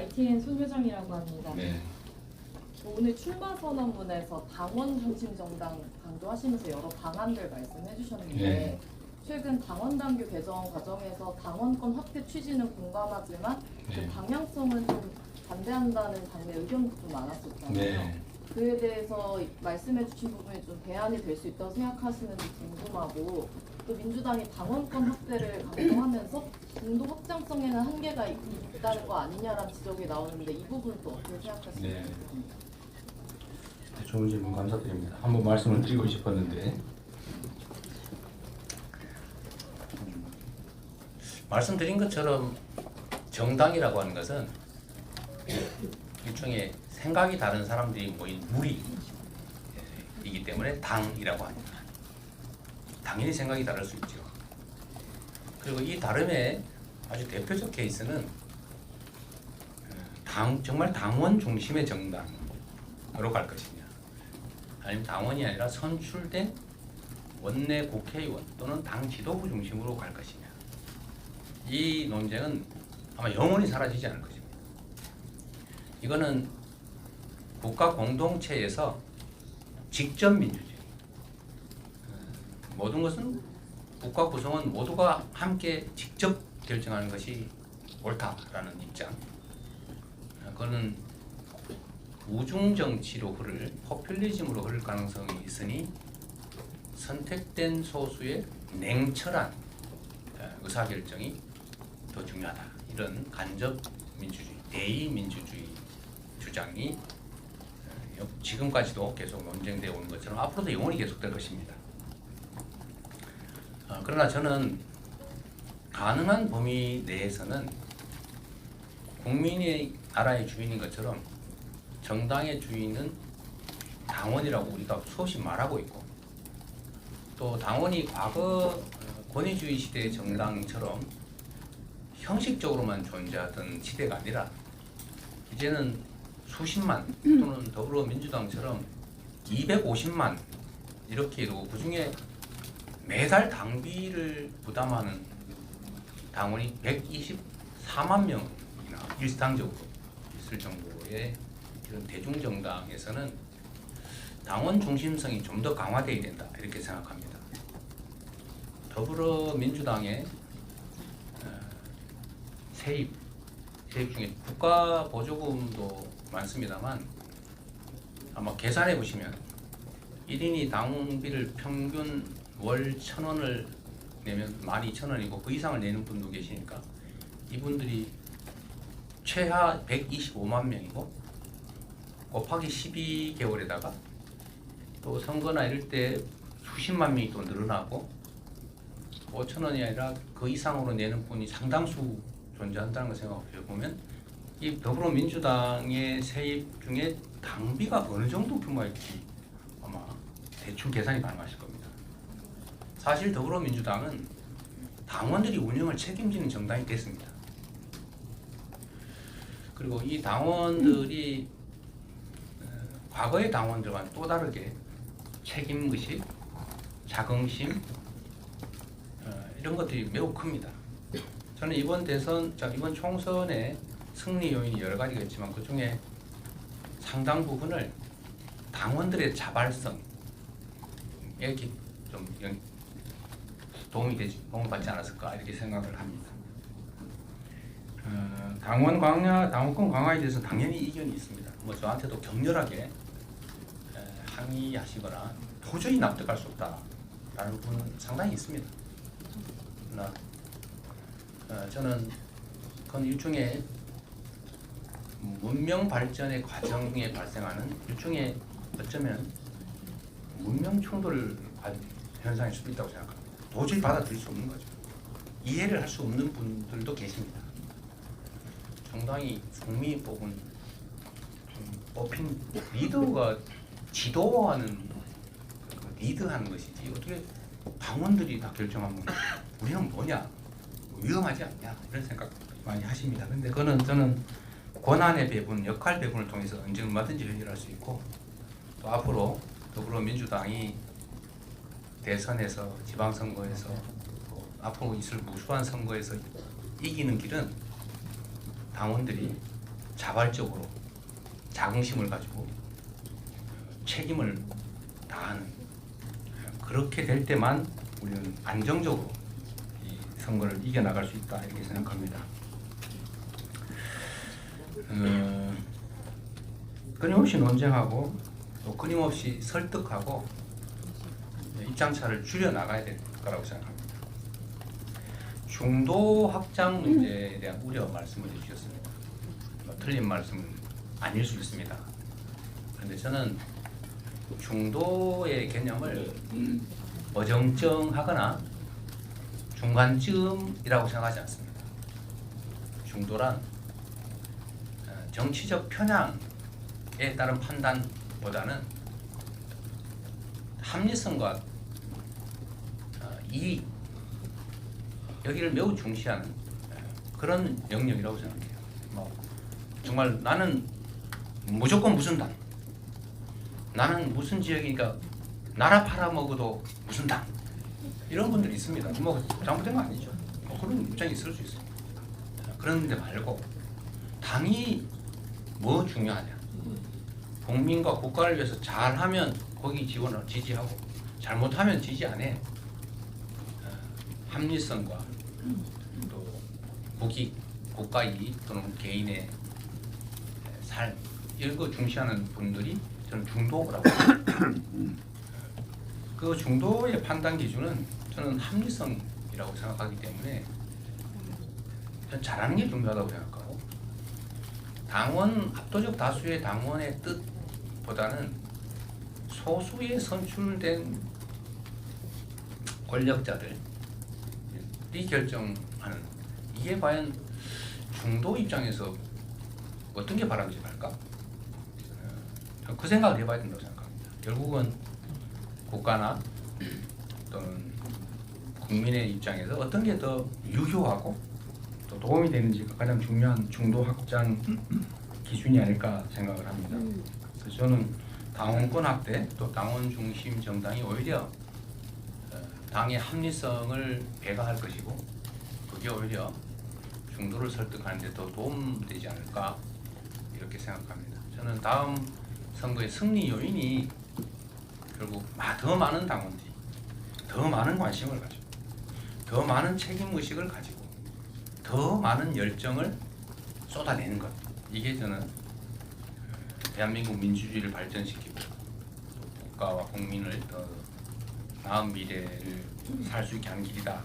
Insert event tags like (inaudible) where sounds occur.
YTN 손 회장이라고 합니다. 네. 오늘 출마 선언문에서 당원 중심 정당 강조하시면서 여러 방안들 말씀해 주셨는데 네. 최근 당원 당규 개정 과정에서 당원권 확대 취지는 공감하지만 네. 그 방향성은 좀 반대한다는 당내 의견도 좀 많았었잖아요. 네. 그에 대해서 말씀해 주신 부분이 좀 대안이 될 수 있다고 생각하시는지 궁금하고 또 민주당이 당원권 확대를 강조하면서 중도 확장성에는 한계가 있- 있다는 거 아니냐라는 지적이 나오는데 이 부분 또 어떻게 생각하시는지 네. 네, 좋은 질문 감사드립니다. 한번 말씀을 드리고 싶었는데 음, 말씀드린 것처럼 정당이라고 하는 것은 일종의 생각이 다른 사람들이 모인 무리이기 때문에 당이라고 합니다. 당연히 생각이 다를 수 있죠. 그리고 이 다름의 아주 대표적 케이스는 어, 당 정말 당원 중심의 정당으로 갈 것이냐, 아니면 당원이 아니라 선출된 원내 국회의원 또는 당 지도부 중심으로 갈 것이냐. 이 논쟁은 아마 영원히 사라지지 않을 것입니다. 이거는 국가 공동체에서 직접 민주주의. 어, 모든 것은 국가 구성은 모두가 함께 직접 결정하는 것이 옳다라는 입장. 어, 그거는 우중 정치로 흐를 포퓰리즘으로 흐를 가능성이 있으니 선택된 소수의 냉철한 어, 의사 결정이 더 중요하다. 이런 간접 민주주의, 대의 민주주의 주장이 어, 지금까지도 계속 논쟁되어 오는 것처럼 앞으로도 영원히 계속될 것입니다. 어, 그러나 저는 가능한 범위 내에서는 국민이 나라의 주인인 것처럼 정당의 주인은 당원이라고 우리가 수없이 말하고 있고 또 당원이 과거 어, 권위주의 시대의 정당처럼 형식적으로만 존재하던 시대가 아니라 이제는 수십만 또는 더불어민주당처럼 250만 이렇게 이루고 그 중에 매달 당비를 부담하는 당원이 124만 명이나 일상적으로 있을 정도의 이런 대중정당에서는 당원 중심성이 좀 더 강화되어야 된다 이렇게 생각합니다. 더불어민주당의 어, 세입 세입 중에 국가 보조금도 많습니다만 아마 계산해 보시면 1인이 당비를 평균 월 천 원을 내면 만 이천 원이고 그 이상을 내는 분도 계시니까 이분들이 최하 125만 명이고 곱하기 12개월에다가 또 선거나 이럴 때 수십만 명이 또 늘어나고 5천 원이 아니라 그 이상으로 내는 분이 상당수 존재한다는 걸 생각해 보면 이 더불어민주당의 세입 중에 당비가 어느 정도 규모일지 아마 대충 계산이 가능하실 겁니다. 사실 더불어민주당은 당원들이 운영을 책임지는 정당이 됐습니다. 그리고 이 당원들이 어, 과거의 당원들과는 또 다르게 책임의식, 자긍심 어, 이런 것들이 매우 큽니다. 저는 이번 대선, 자, 이번 총선의 승리 요인이 여러 가지가 있지만 그 중에 상당 부분을 당원들의 자발성에 기- 좀 영- 도움이 되지 도움을 받지 않았을까 이렇게 생각을 합니다. 어, 당원 강화, 당원권 강화에 대해서 당연히 이견이 있습니다. 뭐 저한테도 격렬하게 에, 항의하시거나 도저히 납득할 수 없다라는 분은 상당히 있습니다. 그러나 어, 저는 그건 일종의 문명 발전의 과정에 발생하는 일종의 어쩌면 문명 충돌 과- 현상일 수도 있다고 생각합니다. 도저히 받아들일 수 없는 거죠. 이해를 할 수 없는 분들도 계십니다. 국민이 뽑은 좀 뽑힌 리더가 지도하는 그 리드하는 것이지 어떻게 당원들이 다 결정하면 우리는 뭐냐 위험하지 않냐 이런 생각 많이 하십니다. 근데 그거는 저는 권한의 배분, 역할 배분을 통해서 언제 얼마든지 해결할 수 있고 또 앞으로 더불어민주당이 대선에서 지방선거에서 또 앞으로 있을 무수한 선거에서 이기는 길은 당원들이 자발적으로 자긍심을 가지고 책임을 다하는 그렇게 될 때만 우리는 안정적으로 이 선거를 이겨 나갈 수 있다 이렇게 생각합니다. 어, 끊임없이 논쟁하고 또 끊임없이 설득하고 입장차를 줄여 나가야 될 거라고 생각합니다. 중도 확장 문제에 대한 우려 말씀을 해주셨습니다. 뭐 틀린 말씀은 아닐 수 있습니다. 그런데 저는 중도의 개념을 어정쩡하거나 중간쯤이라고 생각하지 않습니다. 중도란 어, 정치적 편향에 따른 판단보다는 합리성과 어, 이익 여기를 매우 중시하는 어, 그런 영역이라고 생각해요. 뭐 정말 나는 무조건 무슨 당, 나는 무슨 지역이니까 나라 팔아먹어도 무슨 당 이런 분들이 있습니다. 뭐 잘못된 거 아니죠. 뭐 그런 입장이 있을 수 있어요. 그런데 말고 당이 뭐 중요하냐? 국민과 국가를 위해서 잘하면 거기 지원을 지지하고 잘못하면 지지 안 해. 어, 합리성과 또 국익, 국가 이익 또는 개인의 삶 이런 거 중시하는 분들이 저는 중도라고 (coughs) 그 중도의 판단 기준은 저는 합리성이라고 생각하기 때문에 저는 잘하는 게 중요하다고 생각하고 당원 압도적 다수의 당원의 뜻보다는 소수의 선출된 권력자들이 결정하는 이게 과연 중도 입장에서 어떤 게 바람직할까? 그 생각을 해봐야 된다고 생각합니다. 결국은 국가나 또는 국민의 입장에서 어떤 게 더 유효하고 또 도움이 되는지가 가장 중요한 중도 확장 기준이 아닐까 생각을 합니다. 그래서 저는 당원권 확대 또 당원 중심 정당이 오히려 어, 당의 합리성을 배가할 것이고 그게 오히려 중도를 설득하는 데 더 도움되지 않을까 이렇게 생각합니다. 저는 다음 선거의 승리 요인이 결국 마- 더 많은 당원들이 더 많은 관심을 가지고 더 많은 책임 의식을 가지고 더 많은 열정을 쏟아내는 것. 이게 저는 대한민국 민주주의를 발전시키고 또 국가와 국민을 더 나은 미래를 살 수 있게 하는 길이다